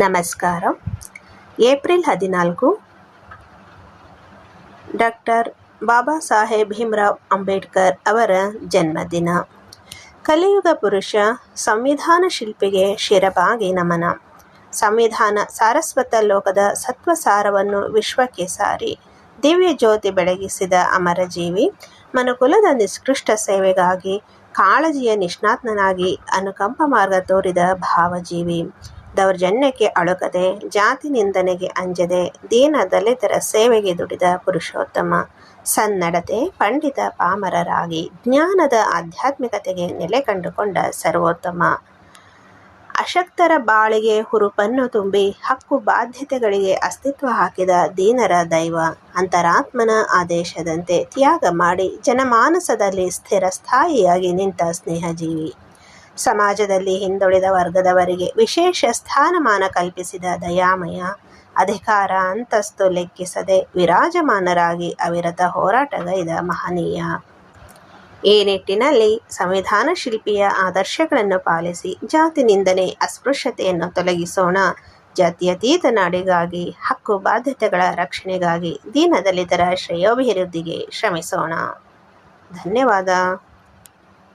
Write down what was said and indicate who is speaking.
Speaker 1: ನಮಸ್ಕಾರ. ಏಪ್ರಿಲ್ ಹದಿನಾಲ್ಕು, ಡಾಕ್ಟರ್ ಬಾಬಾ ಸಾಹೇಬ್ ಭೀಮ್ರಾವ್ ಅಂಬೇಡ್ಕರ್ ಅವರ ಜನ್ಮದಿನ. ಕಲಿಯುಗ ಪುರುಷ ಸಂವಿಧಾನ ಶಿಲ್ಪಿಗೆ ಶಿರಬಾಗಿ ನಮನ. ಸಂವಿಧಾನ ಸಾರಸ್ವತ ಲೋಕದ ಸತ್ವ ಸಾರವನ್ನು ವಿಶ್ವಕ್ಕೆ ಸಾರಿ. ದಿವ್ಯ ಜ್ಯೋತಿ ಬೆಳಗಿಸಿದ ಅಮರಜೀವಿ ಮನುಕುಲದ ನಿಷ್ಕೃಷ್ಟ ಸೇವೆಗಾಗಿ ಕಾಳಜಿಯ ನಿಷ್ಣಾತ್ನಾಗಿ ಅನುಕಂಪ ಮಾರ್ಗ ತೋರಿದ ಭಾವಜೀವಿ. ದೌರ್ಜನ್ಯಕ್ಕೆ ಅಳುಕದೆ, ಜಾತಿ ನಿಂದನೆಗೆ ಅಂಜದೆ, ದೀನ ದಲಿತರ ಸೇವೆಗೆ ದುಡಿದ ಪುರುಷೋತ್ತಮ, ಸನ್ನಡತೆ ಪಂಡಿತ ಪಾಮರರಾಗಿ ಜ್ಞಾನದ ಆಧ್ಯಾತ್ಮಿಕತೆಗೆ ನೆಲೆ ಕಂಡುಕೊಂಡ ಸರ್ವೋತ್ತಮ. ಅಶಕ್ತರ ಬಾಳಿಗೆ ಹುರುಪನ್ನು ತುಂಬಿ ಹಕ್ಕು ಬಾಧ್ಯತೆಗಳಿಗೆ ಅಸ್ತಿತ್ವ ಹಾಕಿದ ದೀನರ ದೈವ, ಅಂತರಾತ್ಮನ ಆದೇಶದಂತೆ ತ್ಯಾಗ ಮಾಡಿ ಜನಮಾನಸದಲ್ಲಿ ಸ್ಥಿರಸ್ಥಾಯಿಯಾಗಿ ನಿಂತ ಸ್ನೇಹಜೀವಿ. ಸಮಾಜದಲ್ಲಿ ಹಿಂದುಳಿದ ವರ್ಗದವರಿಗೆ ವಿಶೇಷ ಸ್ಥಾನಮಾನ ಕಲ್ಪಿಸಿದ ದಯಾಮಯ, ಅಧಿಕಾರ ಅಂತಸ್ತು ಲೆಕ್ಕಿಸದೆ ವಿರಾಜಮಾನರಾಗಿ ಅವಿರತ ಹೋರಾಟಗೈದ ಮಹನೀಯ. ಈ ನಿಟ್ಟಿನಲ್ಲಿ ಸಂವಿಧಾನ ಶಿಲ್ಪಿಯ ಆದರ್ಶಗಳನ್ನು ಪಾಲಿಸಿ ಜಾತಿ ನಿಂದನೆ ಅಸ್ಪೃಶ್ಯತೆಯನ್ನು ತೊಲಗಿಸೋಣ. ಜಾತ್ಯತೀತ ನಾಡಿಗಾಗಿ, ಹಕ್ಕು ಬಾಧ್ಯತೆಗಳ ರಕ್ಷಣೆಗಾಗಿ ದೀನದಲಿತರ ಶ್ರೇಯೋಭಿವೃದ್ಧಿಗೆ ಶ್ರಮಿಸೋಣ. ಧನ್ಯವಾದ.